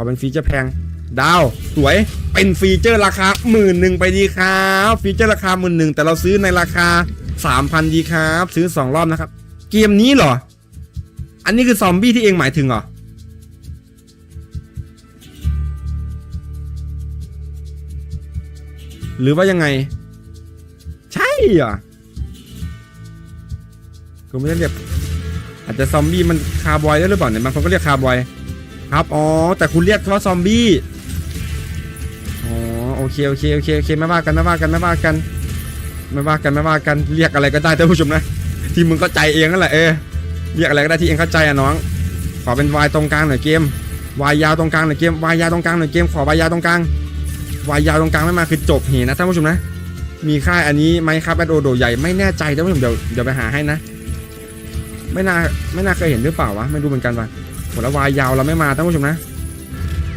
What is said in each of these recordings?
ขอเป็นฟีเจอร์แพง ดาว สวย เป็นฟีเจอร์ราคาหมื่นหนึ่งไปดีครับ ฟีเจอร์ราคาหมื่นหนึ่งแต่เราซื้อในราคาสามพันดีครับ ซื้อสองรอบนะครับ เกมนี้เหรอ อันนี้คือซอมบี้ที่เองหมายถึงเหรอหรือว่ายังไง ใช่เหรอกูไม่ได้เรียกอาจจะซอมบี้มันคาร์บอยได้หรือเปล่าเนี่ยบางคนก็เรียกคาร์บอย ครับ อ๋อ แต่คุณเรียกว่าซอมบี้ อ๋อ โอเค โอเค โอเค โอเค ไม่ว่ากัน ไม่ว่ากัน ไม่ว่ากัน ไม่ว่ากัน ไม่ว่ากัน เรียกอะไรก็ได้ท่านผู้ชมนะ ที่มึงเข้าใจเองนั่นแหละ เออ เรียกอะไรก็ได้ที่เองเข้าใจอะน้อง ขอเป็นวายตรงกลางหน่อยเกม วายยาวตรงกลางหน่อยเกม วายยาวตรงกลางหน่อยเกม ขอวายยาวตรงกลาง วายยาวตรงกลางไม่มาคือจบเหนะท่านผู้ชมนะ มีค่ายอันนี้ไหมครับแอดโอโดใหญ่ ไม่แน่ใจท่านผู้ชมเดี๋ยวเดี๋ยวไปหาให้นะ ไม่น่า ไม่น่าเคยเห็นหรือเปล่าวะ ไม่รู้เหมือนกันว่ะ หแล้ววายยาวเราไม่มาท่านผู้ชมนะ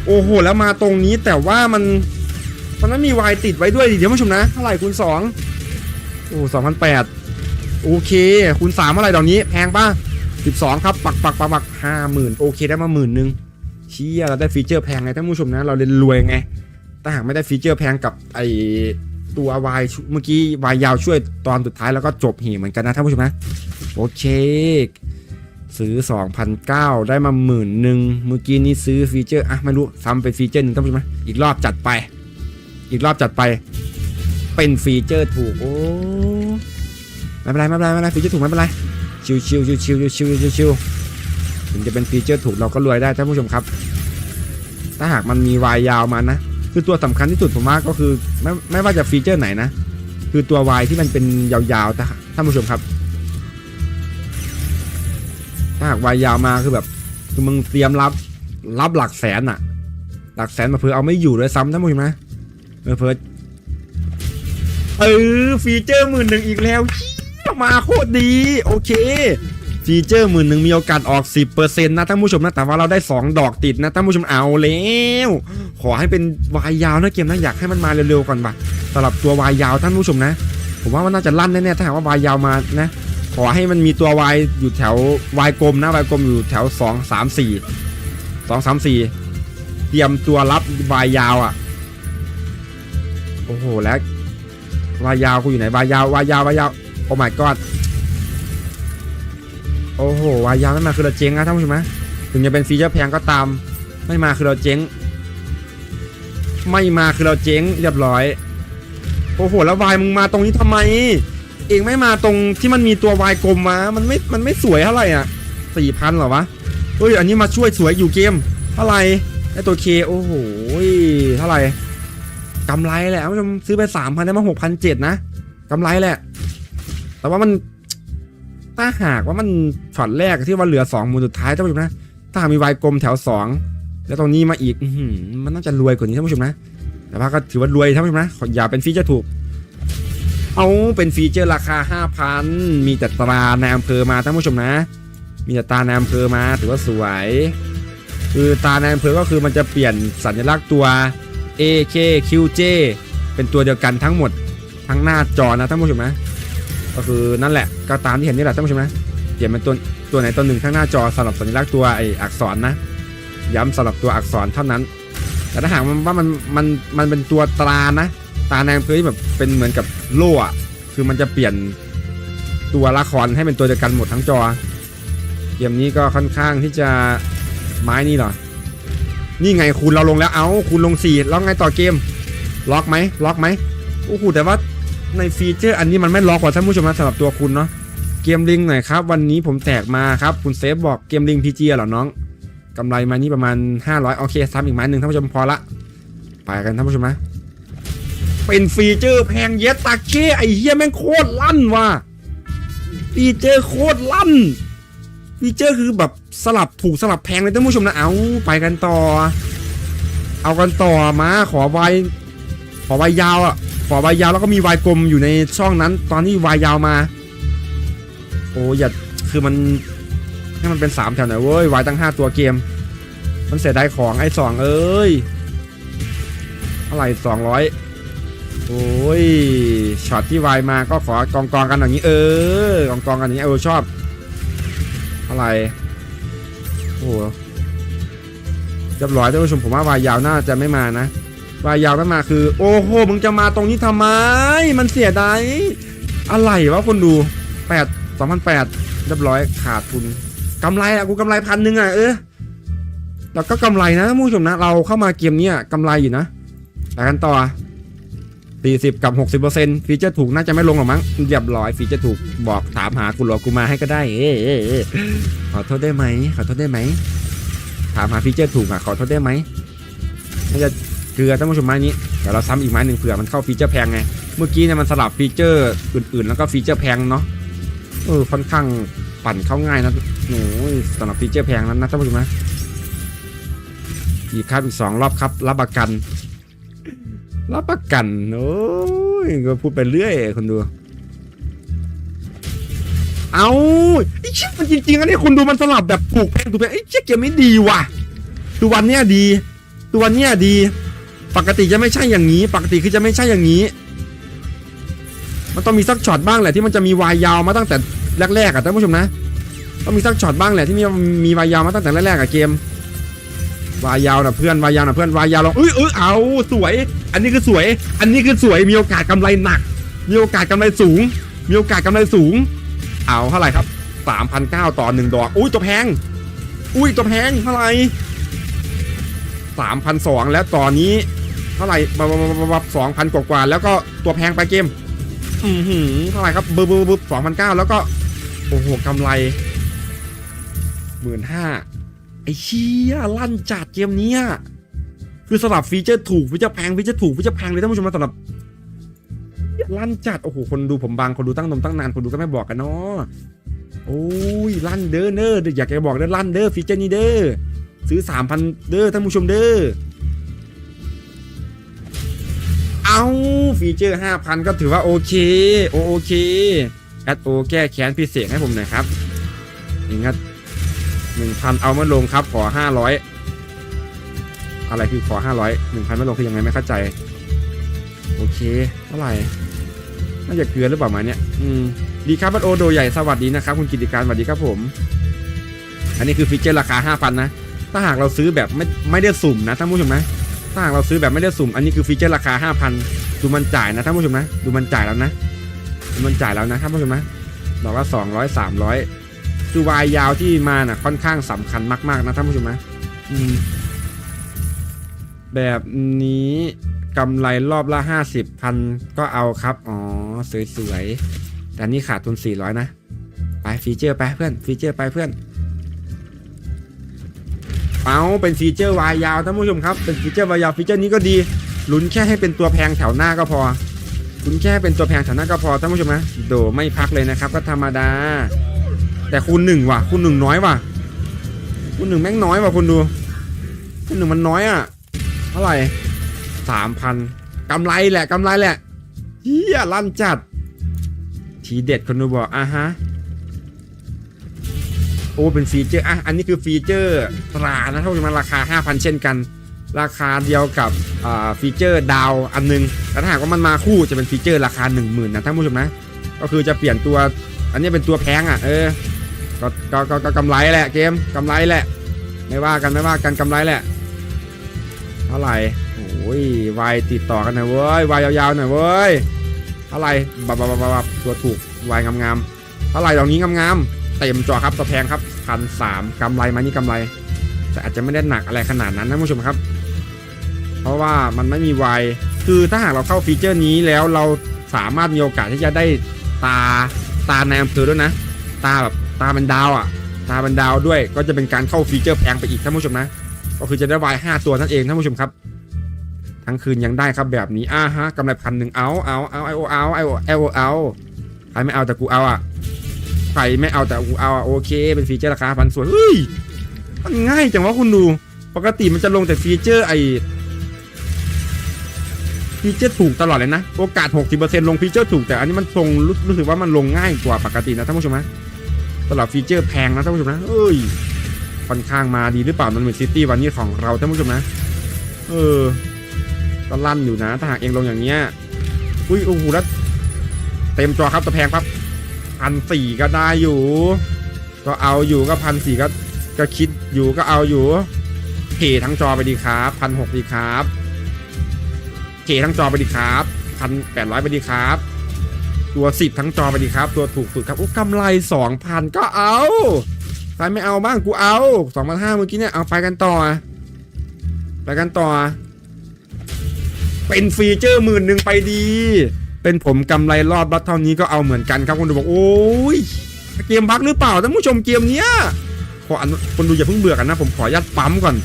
โอ้โหแล้วมาตรงนี้แต่ว่ามันมันนั้นมีวายติดไว้ด้วยดิเดี๋ยวผู้ชมนะเท่าไหร่คูณสองโอ้สองพันแปดโอเคคูณสามเท่าไหร่ดอกนี้แพงป่ะสิบสองครับปักปักปักปักห้าหมื่นโอเคได้มาหมื่นหนึ่งเชี่ยเราได้ฟีเจอร์แพงไงท่านผู้ชมนะเราเรียนรวยไงแต่หากไม่ได้ฟีเจอร์แพงกับไอตัววายเมื่อกี้วายยาวช่วยตอนสุดท้ายแล้วก็จบหีเหมือนกันนะท่านผู้ชมนะโอเค ซื้อ 2,009ได้มาหมื่นหนึ่งเมื่อกี้นี้ซื้อฟีเจอร์อะไม่รู้ซ้ำเป็นฟีเจอร์หนึ่งท่านผู้ชมอีกรอบจัดไป อีกรอบจัดไปเป็นฟีเจอร์ถูกโอ้ไม่เป็นไรไม่เป็นไรไม่เป็นไรฟีเจอร์ถูกไม่เป็นไรชิวชิวชิวชิวชิวชิวชิวถึงจะเป็นฟีเจอร์ถูกเราก็รวยได้ท่านผู้ชมครับ ถ้าหากมันมีวายยาวมานะ คือตัวสำคัญที่สุดผมว่าก็คือไม่ไม่ว่าจะฟีเจอร์ไหนนะ คือตัววายที่มันเป็นยาวๆแต่ท่านผู้ชมครับ ถ้าหากวายยาวมาคือแบบ คือมึงเตรียมรับรับหลักแสนอะหลักแสนมาเพื่อเอาไม่อยู่เลยซ้ำท่านผู้ชมนะเออเพื่อเออฟีเจอร์หมื่นหนึ่งอีกแล้วมาโคตรดี โอเค ฟีเจอร์หมื่นหนึ่งมีโอกาสออก 10%นะท่านผู้ชมนะแต่ว่าเราได้ 2 ดอกติดนะท่านผู้ชมเอาแล้วขอให้เป็นวายยาวนะเกมนะอยากให้มันมาเร็วๆก่อนบ่ะสำหรับตัววายยาวท่านผู้ชมนะ ผมว่ามันน่าจะลั่นแน่ๆถ้าหากว่าวายยาวมานะ ขอให้มันมีตัว Y อยู่แถว Y กลมนะ Y กลมอยู่แถว2 3 4 2 3 4เตรียมตัวรับ Y ยยาวอะ โอ้โหแล้ว Y ยยาวกูอยู่ไหน Y ยยาว Y ยยาว Y ยยาวโอ้ my god โอ้โห Y ยยาวไม่มาคือเราเจ๊งนะท่านผู้ชมนะถึงจะเป็นฟีเจอร์แพงก็ตาม ไม่มาคือเราเจ๊ง ไม่มาคือเราเจ๊งเรียบร้อย โอ้โหแล้ว Y มึงมาตรงนี้ทำไม เองไม่มาตรงที่มันมีตัววายกลมมามันไม่ มันไม่สวยเท่าไหร่อะสี่พันหรอวะเฮ้ยอันนี้มาช่วยสวยอยู่เกม เท่าไหร่ไอตัวเคโอ้โหเท่าไหร่กำไรแหละท่านผู้ชมซื้อไปสามพันได้มาหกพันเจ็ดนะกำไรแหละ แต่ว่ามันถ้าหากว่ามันช็อตแรกที่ว่าเหลือสองมูลสุดท้ายท่านผู้ชมนะ ถ้าหากมีวายกลมแถวสองแล้วตรงนี้มาอีกอืมันน่าจะรวยกว่านี้ท่านผู้ชมนะ แต่ว่าก็ถือว่ารวยท่านผู้ชมนะออย่าเป็นฟีเจอร์ถูก เอาเป็นฟีเจอร์ราคา 5,000 มีแต่ตราในอำเภอมาท่านผู้ชมนะ มีแต่ตราในอำเภอมาถือว่าสวย คือตราในอำเภอก็คือมันจะเปลี่ยนสัญลักษณ์ตัว AKQJ เป็นตัวเดียวกันทั้งหมดทั้งหน้าจอนะท่านผู้ชมนะ ก็คือนั่นแหละก็ตามที่เห็นนี่แหละท่านผู้ชมนะเปลี่ยนเป็นตัวตัวไหนตัวหนึ่งทั้งหน้าจอสำหรับสัญลักษณ์ตัวไออักษรนะ ย้ำสำหรับตัวอักษรเท่านั้น แต่ถ้าหากว่ามันมันมันเป็นตัวตรานะ ตาในอำเภอที่แบบเป็นเหมือนกับโล่อะคือมันจะเปลี่ยนตัวละครให้เป็นตัวเดียวกันหมดทั้งจอ เกมนี้ก็ค่อนข้างที่จะไม้นี่เหรอ นี่ไงคูณเราลงแล้ว เอาคูณลงสี่แล้วไงต่อเกม ล็อกไหมล็อกไหมโอ้โหแต่ว่าในฟีเจอร์อันนี้มันไม่ล็อกกว่าท่านผู้ชมนะสำหรับตัวคุณเนาะเกมลิงหน่อยครับ วันนี้ผมแตกมาครับคุณเซฟบอกเกมลิงพีจีเหรอน้องกำไรมานี่ประมาณ 500 โอเคซ้ำอีกไม้หนึ่งท่านผู้ชมพอละ ไปกันท่านผู้ชมนะ เป็นฟีเจอร์แพงเย็ดตาเก้ไอ้เหี้ยแม่งโคตรลั่นว่ะฟีเจอร์โคตรลั่นฟีเจอร์คือแบบสลับถูกสลับแพงเลยท่านผู้ชมนะเอาไปกันต่อ เอากันต่อมาขอไวขอไวยาวอะขอไวยาวแล้วก็มีวายกลมอยู่ในช่องนั้น ตอนที่วายยาวมา โอ้อย่าคือมันให้มันเป็นสามแถวหน่อยเว้ยวายตั้งห้าตัวเกม มันเสียดายของไอ้สองเอ้ยเท่าไหร่สองร้อย โอ้ยช็อตที่วายมาก็ขอกองกองกันอย่างนี้เออกองกองกันอย่างนี้เออชอบอะไรโอ้โหเรียบร้อยท่านผู้ชมผมว่าวายยาวน่าจะไม่มานะวายยาวไม่มาคือ โอ้โหมึงจะมาตรงนี้ทำไม มันเสียดายอะไรวะคนดูแปดสองพันแปดเรียบร้อยขาดทุนกำไรอะกูกำไรพันหนึ่งอะเออแล้วก็กำไรนะท่านผู้ชมนะ เราเข้ามาเกมนี้กำไรอยู่นะไปกันต่อ สี่สิบกับหกสิบเปอร์เซ็นต์ฟีเจอร์ถูกน่าจะไม่ลงหรอกมั้งเรียบร้อยฟีเจอร์ถูกบอกถามหากูหรอกูมาให้ก็ได้ เออเออเออขอโทษได้ไหมขอโทษได้ไหมถามหาฟีเจอร์ถูกอะขอโทษได้ไหมน่าจะเกลือท่านผู้ชมไม้นี้เดี๋ยวเราซ้ำอีกไม้หนึ่งเผื่อมันเข้าฟีเจอร์แพงไงเมื่อกี้เนี่ยมันสลับฟีเจอร์อื่นๆ แล้วก็ฟีเจอร์แพงเนาะเออค่อนข้างปั่นเข้าง่ายนะโอ้ยสำหรับฟีเจอร์แพงนั้นนะท่านผู้ชมนะอีกครับอีกสองรอบครับรับประกัน รับประกัน โอ้ยก็พูดไปเรื่อยคนดู เอาไอ้เชี่ยมันจริงๆอันนี้คุณดูมันสลับแบบถูกแพงถูกแพงไอ้เชี่ยเกมนี้ดีว่ะตัววันเนี้ยดี ตัววันเนี้ยดี ปกติจะไม่ใช่อย่างนี้ ปกติคือจะไม่ใช่อย่างนี้ มันต้องมีสักช็อตบ้างแหละที่มันจะมีวายยาวมาตั้งแต่แรกๆอะท่านผู้ชมนะต้องมีสักช็อตบ้างแหละที่มีมีวายยาวมาตั้งแต่แรกๆอะเกม วายยาวนะเพื่อนวายยาวนะเพื่อนวายยาวลองเอ้ยเอ้ยเอาสวย อันนี้คือสวย อันนี้คือสวยมีโอกาสกำไรหนัก มีโอกาสกำไรสูง มีโอกาสกำไรสูง เอาเท่าไหร่ครับสามพันเก้าต่อหนึ่งดอก อุ้ยตัวแพง อุ้ยตัวแพงเท่าไหร่สามพันสองแล้วตอนนี้ เท่าไหร่บับบับสองพันกว่าๆแล้วก็ตัวแพงไปเกม อือหือเท่าไหร่ครับบึบบึบบึบสองพันเก้าแล้วก็โอ้โหกำไรหมื่นห้า ไอ้เชี่ยลั่นจัดเกมนี้คือสลับฟีเจอร์ถูกฟีเจอร์แพงฟีเจอร์ถูกฟีเจอร์แพงเลยท่านผู้ชมนะสำหรับลั่นจัดโอ้โหคนดูผมบางคนดูตั้งนมตั้งนานคนดูก็ไม่บอกกันเนาะโอ้ยลั่นเด้อเน้ออยากจะบอกเด้อลั่นเด้อฟีเจอร์นี้เด้อซื้อสามพันเด้อท่านผู้ชมเด้อเอาฟีเจอร์ห้าพันก็ถือว่าโอเคโอโอเคแอดโอแก้แค้นพิเศษให้ผมหน่อยครับนี่งัด หนึ่งพันเอามาลงครับขอห้าร้อยอะไรคือขอห้าร้อยหนึ่งพันไม่ลงคือยังไงไม่เข้าใจ โอเคเท่าไหร่น่าจะเกลือหรือเปล่ามาเนี่ยอืมดีครับบัตโอโดใหญ่สวัสดีนะครับคุณกิติการสวัสดีครับผม อันนี้คือฟีเจอร์ราคา5,000นนะถ้าหากเราซื้อแบบไม่ไม่ได้สุ่มนะท่านผู้ชมนะถ้าหากเราซื้อแบบไม่ได้สุ่มอันนี้คือฟีเจอร์ราคา5,000ดูมันจ่ายนะท่านผู้ชมนะ ดูมันจ่ายแล้วนะดูมันจ่ายแล้วนะท่านผู้ชมนะบอกว่า200 300 คือวายยาวที่มาน่ะค่อนข้างสำคัญมาก ๆ นะท่านผู้ชมนะอืมแบบนี้กำไรรอบละห้าสิบพันก็เอาครับ อ๋อ สวยๆ แต่นี่ขาดทุนสี่ร้อยนะ ไปฟีเจอร์ไปเพื่อน ฟีเจอร์ไปเพื่อน เอาเป็นฟีเจอร์วายยาวท่านผู้ชมครับ เป็นฟีเจอร์วายยาวฟีเจอร์นี้ก็ดีลุ้นแค่ให้เป็นตัวแพงแถวหน้าก็พอลุ้นแค่ให้เป็นตัวแพงแถวหน้าก็พอท่านผู้ชมนะโดไม่พักเลยนะครับ ก็ธรรมดา แต่คูณหนึ่งว่ะ คูณหนึ่งน้อยว่ะ คูณหนึ่งแม่งน้อยว่ะคุณดู คูณหนึ่งมันน้อยอะ เท่าไหร่สามพันกำไรแหละกำไรแหละเฮียลั่นจัด ทีเด็ดคนดูบอกอะฮะ โอ้เป็นฟีเจอร์อะอันนี้คือฟีเจอร์ตรานะท่านผู้ชมราคา 5,000 เช่นกัน ราคาเดียวกับอ่าฟีเจอร์ดาวอันนึงแต่ถ้าหากว่ามันมาคู่จะเป็นฟีเจอร์ราคา 10,000นะท่านผู้ชมนะ ก็คือจะเปลี่ยนตัวอันนี้เป็นตัวแพงอะเออ ก็ก็ก็ก็กำไรแหละเกมกำไรแหละ ไม่ว่ากันไม่ว่ากันกำไรแหละเท่าไหร่โอ้ยวายติดต่อกันหน่อยเว้ยวายยาวๆหน่อยเว้ยเท่าไหร่บับบับบับบับตัวถูกวายงามๆเท่าไหร่ดอกนี้งามๆเต็มจอครับตัวแพงครับพันสามกำไรมานี่กำไร แต่อาจจะไม่ได้หนักอะไรขนาดนั้นนะผู้ชมครับ เพราะว่ามันไม่มีวายคือถ้าหากเราเข้าฟีเจอร์นี้แล้วเราสามารถมีโอกาสที่จะได้ตาตาในอำเภอด้วยนะ ตาแบบ ตาเป็นดาวอะ ตาเป็นดาวด้วยก็จะเป็นการเข้าฟีเจอร์แพงไปอีกท่านผู้ชมนะ ก็คือจะได้วายห้าตัวนั่นเองท่านผู้ชมครับ ทั้งคืนยังได้ครับแบบนี้อ่าฮะกำไรพันหนึ่งเอาเอาเอาไอโอเอาไอโอไอโอเอาใครไม่เอาแต่กูเอาอะใครไม่เอาแต่กูเอาอะโอเค เป็นฟีเจอร์ราคาพันสวยเฮ้ยมันง่ายจังวะคุณดูปกติมันจะลงแต่ฟีเจอร์ไอฟีเจอร์ถูกตลอดเลยนะ โอกาส 60%ลงฟีเจอร์ถูกแต่อันนี้มันทรงรู้สึกว่ามันลงง่ายกว่าปกตินะท่านผู้ชมนะ สำหรับฟีเจอร์แพงนะท่านผู้ชมนะเอ้ยค่อนข้างมาดีหรือเปล่ามันเหมือนซิตี้วันนี้ของเราท่านผู้ชมนะ เออก็ลั่นอยู่นะ ถ้าหากเองลงอย่างเงี้ยอุ้ยโอ้โหแล้วเต็มจอครับตัวแพงครับพันสี่ก็ได้อยู่ ก็เอาอยู่ก็พันสี่ก็ก็คิดอยู่ก็เอาอยู่เทั้งจอไปดีครับพันหกดีครับเคทั้งจอไปดีครับพันแปดร้อยไปดีครับ ตัวสิบทั้งจอไปดีครับ ตัวถูกสุดครับโอ้กำไรสองพันก็เอาใครไม่เอาบ้างกูเอาสองพันห้าเมื่อกี้เนี่ยเอาไปกันต่อ ไปกันต่อ เป็นฟีเจอร์หมื่นหนึ่งไปดี เป็นผมกำไรรอดบัตเท่านี้ก็เอาเหมือนกันครับคนดูบอกโอ้ยเกมบั๊กหรือเปล่าท่านผู้ชมเกมเนี้ยขอคนดูอย่าเพิ่งเบื่อกันนะ ผมขออนุญาตปั๊มก่อน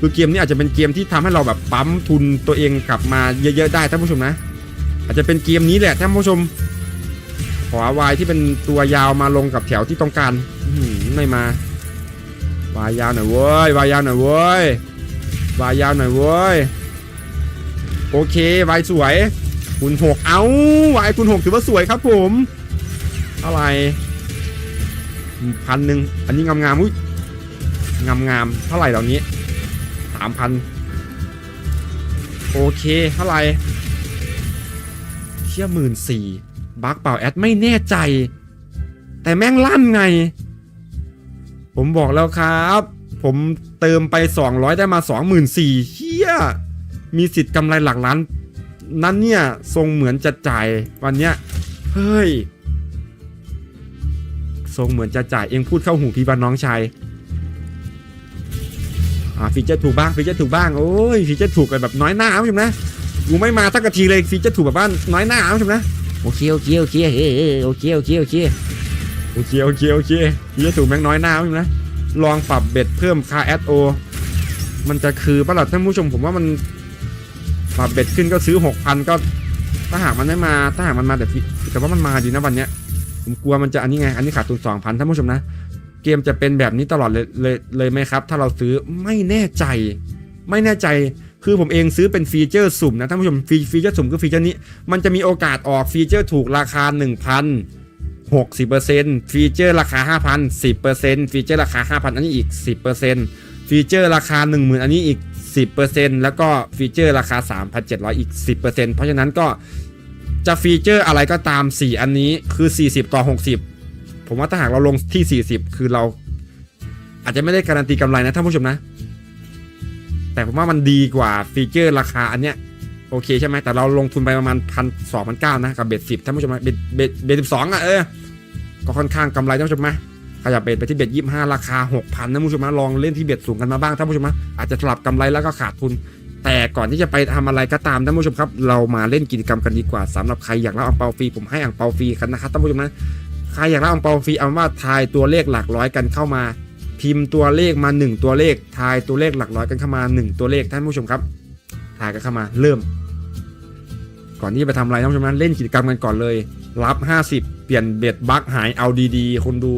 คือเกมนี้อาจจะเป็นเกมที่ทำให้เราแบบปั๊มทุนตัวเองกลับมาเยอะๆได้ท่านผู้ชมนะ อาจจะเป็นเกมนี้แหละท่านผู้ชม ขอวายที่เป็นตัวยาวมาลงกับแถวที่ต้องการอื้อหือไม่มาวายยาวหน่อยเว้ยวายยาวหน่อยเว้ยวายยาวหน่อยเว้ยโอเควายสวยคูณหกเอาวายคูณหกถือว่าสวยครับผมเท่าไหร่พันหนึ่งอันนี้งามงามๆอุ้ยงามงามๆเท่าไหร่เหล่านี้สามพันโอเคเท่าไหร่เชี่ยหมื่นสี่ บักเปล่าแอดไม่แน่ใจ แต่แม่งลั่นไง ผมบอกแล้วครับ ผมเติมไป 200 ได้มา 24,000เฮียมีสิทธิ์กำไรหลักล้าน นั้นเนี่ย ทรงเหมือนจะจ่ายวันเนี้ยเฮ้ย ทรงเหมือนจะจ่ายเองพูดเข้าหูพี่บ้านน้องชายอ่าฟีเจอร์ถูกบ้างฟีเจอร์ถูกบ้างโอ้ยฟีเจอร์ถูกกันแบบน้อยหน้าคุณผู้ชมนะกูไม่มาสักกะทีเลยฟีเจอร์ถูกแบบว่าน้อยหน้าคุณผู้ชมนะ โอเคโอเคโอเคเฮ้โอเคโอเคโอเคโอเคโอเคโอเคเจอร์ถูกแม่งน้อยหน้าคุณผู้ชมนะลองปรับเบ็ดเพิ่มค่าแอดโอมันจะคือปะล่ะท่านผู้ชมผมว่ามันปรับเบ็ดขึ้นก็ซื้อ6,000ก็ถ้าหากมันไม่มาถ้าหากมันมาแต่แต่ว่ามันมาดีนะวันเนี้ยผมกลัวมันจะอันนี้ไงอันนี้ขาดทุน2,000ท่านผู้ชมนะเกมจะเป็นแบบนี้ตลอดเลยเลยเลยไหมครับ ถ้าเราซื้อไม่แน่ใจ ไม่แน่ใจ คือผมเองซื้อเป็นฟีเจอร์สุ่มนะท่านผู้ชมฟีฟีเจอร์สุ่มคือฟีเจอร์นี้ มันจะมีโอกาสออกฟีเจอร์ถูกราคา 1,000 60%ฟีเจอร์ราคา 5,000 10%ฟีเจอร์ราคา 5,000 อันนี้อีก 10%ฟีเจอร์ราคา 10,000 อันนี้อีก 10%แล้วก็ฟีเจอร์ราคา 3,700 อีก 10%เพราะฉะนั้นก็จะฟีเจอร์อะไรก็ตาม 4 อันนี้คือ 40 ต่อ 60 ผมว่าถ้าหากเราลงที่ 40 คือเราอาจจะไม่ได้การันตีกำไรนะท่านผู้ชมนะ แต่ผมว่ามันดีกว่าฟีเจอร์ราคาอันเนี้ยโอเคใช่ไหมแต่เราลงทุนไปประมาณพันสองพันเก้านะกับเบ็ดสิบท่านผู้ชมเบ็ดเบ็ดเบ็ดสิบสองอะเออก็ค่อนข้างกำไรท่านผู้ชมนะขยับเบ็ดไปที่เบ็ดยี่ห้าราคาหกพันท่านผู้ชมนะลองเล่นที่เบ็ดสูงกันมาบ้างท่านผู้ชมนะอาจจะสลับกำไรแล้วก็ขาดทุน แต่ก่อนที่จะไปทำอะไรก็ตามท่านผู้ชมครับ เรามาเล่นกิจกรรมกันดีกว่าสำหรับใครอยากรับอังเปาฟรีผมให้อังเปาฟรีกันนะครับท่านผู้ชมนะใครอยากได้อังเปาฟรีเอาว่าทายตัวเลขหลักร้อยกันเข้ามา พิมพ์ตัวเลขมา 1 ตัวเลข ทายตัวเลขหลักร้อยกันเข้ามา 1 ตัวเลขท่านผู้ชมครับ ทายกันเข้ามาเริ่ม ก่อนที่จะไปทำอะไรท่านผู้ชมนั้นเล่นกิจกรรมกันก่อนเลย รับ 50 เปลี่ยนเบ็ดบักหายเอาดีๆ คนดู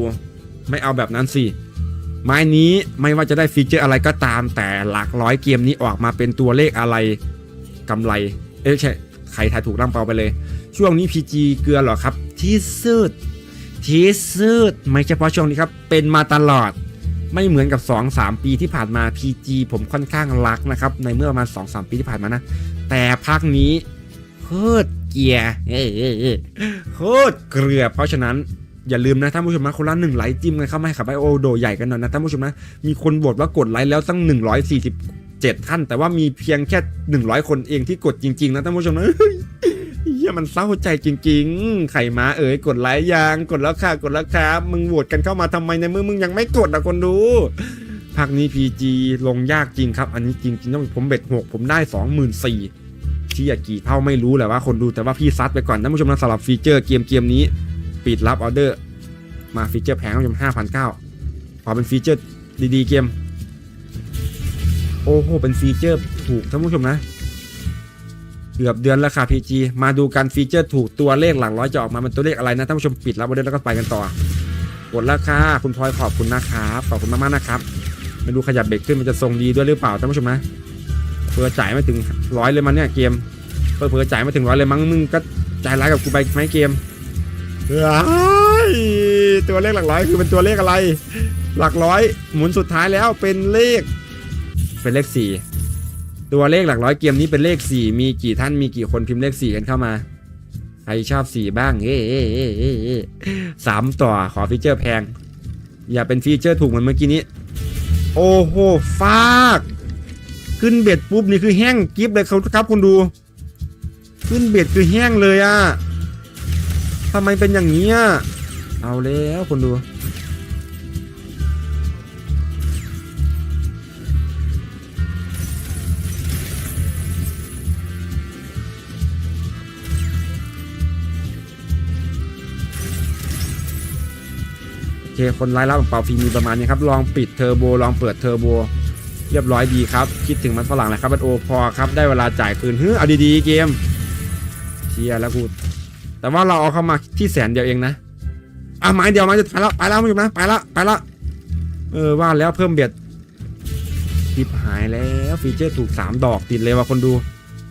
ไม่เอาแบบนั้นสิไม้นี้ไม่ว่าจะได้ฟีเจอร์อะไรก็ตาม แต่หลักร้อยเกมนี้ออกมาเป็นตัวเลขอะไรกำไร เอ้ยไม่ใช่ใครทายถูกร่ำเปาไปเลย ช่วงนี้ PG เกลือหรอครับ ที่สุดที่สุดไม่เฉพาะช่วงนี้ครับ เป็นมาตลอด ไม่เหมือนกับ 2-3 ปีที่ผ่านมา PG ผมค่อนข้างรักนะครับ ในเมื่อประมาณ 2-3 ปีที่ผ่านมานะ แต่พักนี้โคตรเกียร์โคตรเกลือ เพราะฉะนั้นอย่าลืมนะท่านผู้ชมนะคนละหนึ่งไลค์จิ้มกันเข้ามาให้ขับไอโอโดใหญ่กันหน่อยนะท่านผู้ชมนะ มีคนบทว่ากดไลค์แล้วตั้ง 147 ท่าน แต่ว่ามีเพียงแค่ 100 คนเองที่กดจริง ๆ นะท่านผู้ชมนะ ยมันเศร้าใจจริง ๆ ไข่ม้าเอ๋ยกดไลค์ยังกดแล้วค่ะกดแล้วครับมึงโหวตกันเข้ามาทำไมในเมื่อมึงยังไม่กดอะคนดูภาคนี้ PG ลงยากจริงครับ อันนี้จริงๆต้องผมเบ็ดหกผมได้24,000ที่อยากี่เท่าไม่รู้แหละว่าคนดูแต่ว่าพี่ซัดไปก่อนท่านผู้ชมนะสำหรับฟีเจอร์เกมเกมนี้ ปิดรับออเดอร์ มาฟีเจอร์แพงท่านผู้ชม5,900พอเป็นฟีเจอร์ดีๆเกม โอ้โหเป็นฟีเจอร์ถูกท่านผู้ชมนะ เกือบเดือนแล้วค่ะ PG มาดูกันฟีเจอร์ถูกตัวเลขหลังร้อยจะออกมาเป็นตัวเลขอะไรนะท่านผู้ชมปิดรับออเดอร์แล้วก็ไปกันต่อกดราคาคุณพลอยขอบคุณนะครับขอบคุณมากๆนะครับไม่รู้ขยับเบรกขึ้นมันจะทรงดีด้วยหรือเปล่าท่านผู้ชมนะเผื่อจ่ายไม่ถึงร้อยเลยมันเนี่ยเกมเผื่อเผื่อจ่ายไม่ถึงร้อยเลยมั้งมึงก็ใจร้ายกับกูไปไหมเกมเฮ้ยตัวเลขหลักร้อยคือเป็นตัวเลขอะไร หลักร้อยหมุนสุดท้ายแล้วเป็นเลข เป็นเลขสี่ ตัวเลขหลักร้อยเกมนี้เป็นเลข 4 มีกี่ท่านมีกี่คนพิมพ์เลข 4 กันเข้ามา ใครชอบ 4 บ้าง เอ้เอ้เอ้เอ้เอ้สามต่อขอฟีเจอร์แพง อย่าเป็นฟีเจอร์ถูกเหมือนเมื่อกี้นี้ โอ้โหฟากขึ้นเบ็ดปุ๊บนี่คือแห้งกิฟเลยครับครับคุณดู ขึ้นเบ็ดคือแห้งเลยอะทำไมเป็นอย่างนี้อะเอาแล้วคุณดู เคคนรายรับของเปาฟรีมีประมาณนี้ครับลองปิดเทอร์โบลองเปิดเทอร์โบเรียบร้อยดีครับ คิดถึงมันฝรั่งเลยครับมันโอพอครับได้เวลาจ่ายคืนเฮ้ยเอาดีๆเกมเชียร์แล้วกูแต่ว่าเราเอาเข้ามาที่แสนเดียวเองนะอะไม้เดียวไม้จะไปแล้วไปแล้วไม่อยู่นะไปละไปละเออว่าแล้วเพิ่มเบ็ดทิปหายแล้วฟีเจอร์ถูกสามดอกติดเลยว่าคนดู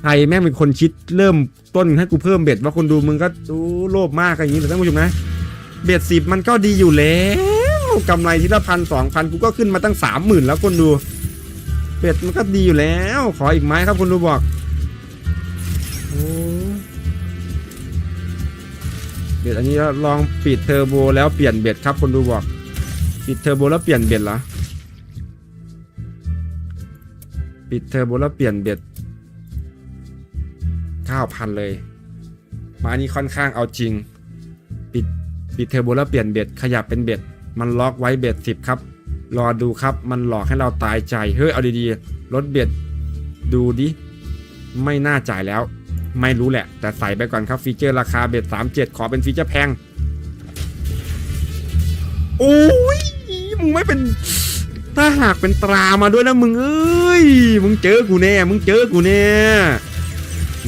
ใครแม่งเป็นคนคิดเริ่มต้นให้กูเพิ่มเบ็ดว่าคนดูมึงก็โลภมากอย่างนี้แต่ท่านผู้ชมนะ เบ็ดสิบมันก็ดีอยู่แล้วกำไรทีละพันสองพันกูก็ขึ้นมาตั้งสามหมื่นแล้วคนดู เบ็ดมันก็ดีอยู่แล้ว ขออีกไม้ครับคนดูบอกโอ้เบ็ดอันนี้ลองปิดเทอร์โบแล้วเปลี่ยนเบ็ดครับคนดูบอก ปิดเทอร์โบแล้วเปลี่ยนเบ็ดเหรอปิดเทอร์โบแล้วเปลี่ยนเบ็ดเก้าพันเลยม้นี้ค่อนข้างเอาจริง ปิดเทอร์โบแล้วเปลี่ยนเบ็ดขยับเป็นเบ็ดมันล็อกไว้เบ็ดสิบครับรอดูครับมันหลอกให้เราตายใจเฮ้ยเอาดีๆลดเบ็ดดูดิไม่น่าจ่ายแล้ว ไม่รู้แหละ แต่ใส่ไปก่อนครับฟีเจอร์ราคาเบ็ด37 ขอเป็นฟีเจอร์แพงโอ้ยมึงไม่เป็นถ้าหากเป็นตรามาด้วยนะมึงเอ้ย มึงเจอกูแน่ มึงเจอกูแน่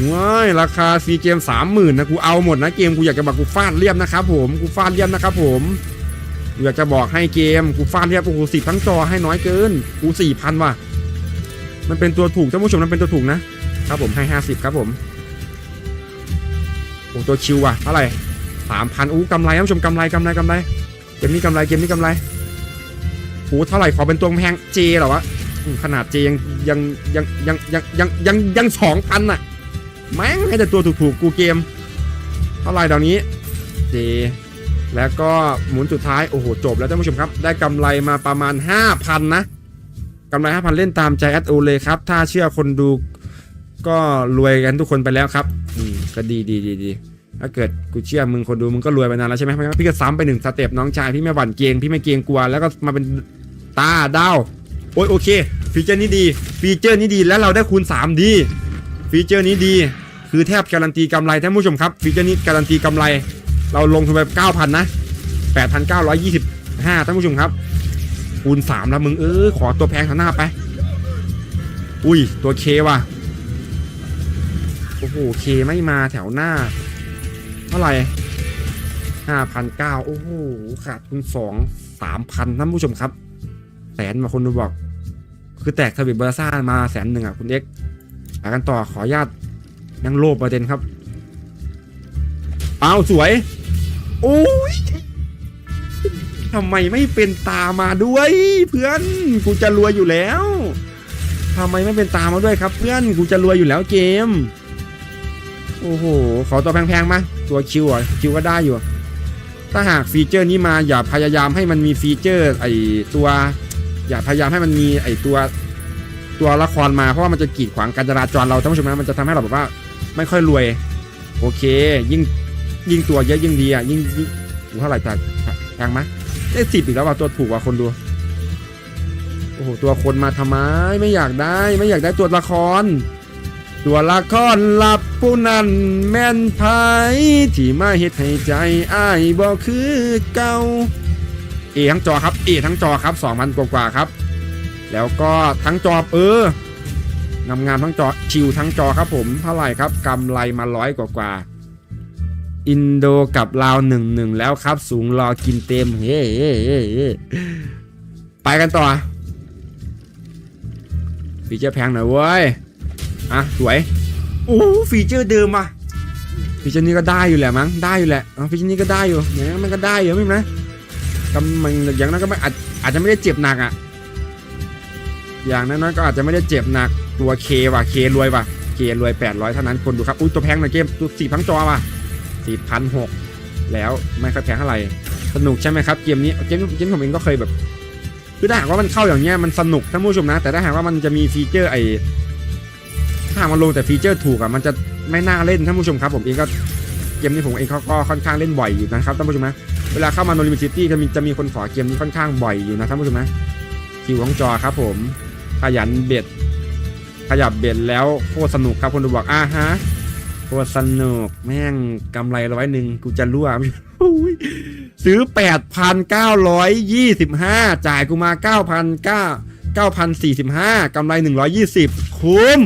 ว้ายราคาซีเกมสามหมื่นนะกูเอาหมดนะเกมกูอยากจะบอกกูฟาดเรียบนะครับผมกูฟาดเรียบนะครับผมอยากจะบอกให้เกมกูฟาดเรียบกูสิบทั้งจอให้น้อยเกินกูสี่พันว่ะมันเป็นตัวถูกท่านผู้ชมมันเป็นตัวถูกนะครับผมให้ห้าสิบครับผมโอ้ตัวชิวว่ะเท่าไหร่สามพันอู้กำไรท่านผู้ชมกำไรกำไรกำไรเกมนี้กำไรเกมนี้กำไรโอ้เท่าไหร่ขอเป็นตัวแพงเจเหรอวะขนาดเจยังยังยังยังยังยังยังสองพันอะ แม่งให้แต่ตัวถูกๆกูเกม เท่าไรเดี๋ยวนี้เจแล้วก็หมุนสุดท้ายโอ้โหจบแล้วท่านผู้ชมครับ ได้กำไรมาประมาณ 5,000 นะกำไร 5,000 เล่นตามใจแอดโอเลยครับ ถ้าเชื่อคนดูก็รวยกันทุกคนไปแล้วครับอืมก็ดีดีดีดีถ้าเกิดกูเชื่อมึงคนดูมึงก็รวยไปนานแล้วใช่ไหมพี่ก็ซ้ำไปหนึ่งสเต็ปน้องชายพี่ไม่หวั่นเกรงพี่ไม่เกรงกลัวแล้วก็มาเป็นตาดาวโอ้ยโอเค ฟีเจอร์นี้ดี ฟีเจอร์นี้ดีแล้วเราได้คูณ3ดี ฟีเจอร์นี้ดีคือแทบการันตีกำไรท่านผู้ชมครับ ฟีเจอร์นี้การันตีกำไร เราลงทุนไป 9,000 นะ 8,925 ท่านผู้ชมครับคูณ3แล้วมึงเออขอตัวแพงข้างหน้าไป อุ้ย ตัวเคว่ะ โอ้โห เคไม่มาแถวหน้า เท่าไหร่5,900โอ้โห ขาดทุน2 3,000 ท่านผู้ชมครับ แสนมาคนดูบอก คือแตกทวิตเบอร์ซ่ามาแสนหนึ่งอะคุณเอ็กซ์ ไปกันต่อขออนุญาตยังโลภประเด็นครับเอาสวย โอ้ยทำไมไม่เป็นตามาด้วย เพื่อนกูจะรวยอยู่แล้วทำไมไม่เป็นตามาด้วยครับ เพื่อนกูจะรวยอยู่แล้วเกม โอ้โหขอตัวแพงๆมาตัวคิวอะคิวก็ได้อยู่ ถ้าหากฟีเจอร์นี้มาอย่าพยายามให้มันมีฟีเจอร์ไอตัว อย่าพยายามให้มันมีไอตัว ตัวละครมาเพราะว่ามันจะกีดขวางการจราจรเราท่านผู้ชมนะมันจะทำให้เราแบบว่า ไม่ค่อยรวย โอเค ยิ่งยิ่งตัวเยอะยิ่งดีอะยิ่งดูเท่าไหร่จากแพงไหมได้สิบอีกแล้วว่ะตัวถูกกว่าคนดูโอ้โหตัวคนมาทำไมไม่อยากได้ ไม่อยากได้ตัวละคร ตัวละครลับผู้นั้นแม่นไผที่มาเฮ็ดให้ใจอ้ายบ่คือเก่าเอทั้งจอครับเอทั้งจอครับสองพันกว่าๆครับ แล้วก็ทั้งจอเอองามงามทั้งจอชิวทั้งจอครับผมเท่าไหร่ครับกำไรมาร้อยกว่าๆอินโดกับลาวหนึ่งหนึ่งแล้วครับ สูงรอกินเต็มเฮ้ไปกันต่อฟีเจอร์แพงหน่อยเว้ยอะสวยโอ้ฟีเจอร์เดิมอะฟีเจอร์นี้ก็ได้อยู่แหละมั้งได้อยู่แหละฟีเจอร์นี้ก็ได้อยู่อย่างนั้นมันก็ได้อยู่ไม่นไรกำมันอย่างนั้นก็ไม่อาจอาจจะไม่ได้เจ็บหนักอะ อย่างนั้นก็อาจจะไม่ได้เจ็บหนักตัวเคว่ะเครวยว่ะเครวย 800 เท่านั้นคนดูครับ อุ้ยตัวแพงน่อยเกมตัวสี่พันจอว่ะสี่พันหกแล้วไม่ค่อยแพงเท่าไหร่สนุกใช่ไหมครับเกมนี้เกมเกมผมเองก็เคยแบบคือถ้าหากว่ามันเข้าอย่างเงี้ยมันสนุกท่านผู้ชมนะ แต่ถ้าหากว่ามันจะมีฟีเจอร์ไอถ้าหากมันลงแต่ฟีเจอร์ถูกอะมันจะไม่น่าเล่นท่านผู้ชมครับผมเองก็เกมนี้ผมเองเขาก็ค่อนข้างเล่นบ่อยอยู่นะครับท่านผู้ชมนะเวลาเข้ามาโนลิมิซิตี้จะมีจะมีคนขอเกมนี้ค่อนข้างบ่อยอยู่นะท่านผู้ชมนะคิวของจอครับผม ขยันเบ็ด ขยับเบ็ดแล้วโคตรสนุกครับคนดูบอกอ่าฮะโคตรสนุกแม่งกำไรร้อยหนึ่งกูจะรั่วอุ๊ยซื้อ 8,925 จ่ายกูมา 9,900 9,045กำไร 120 คุ้ม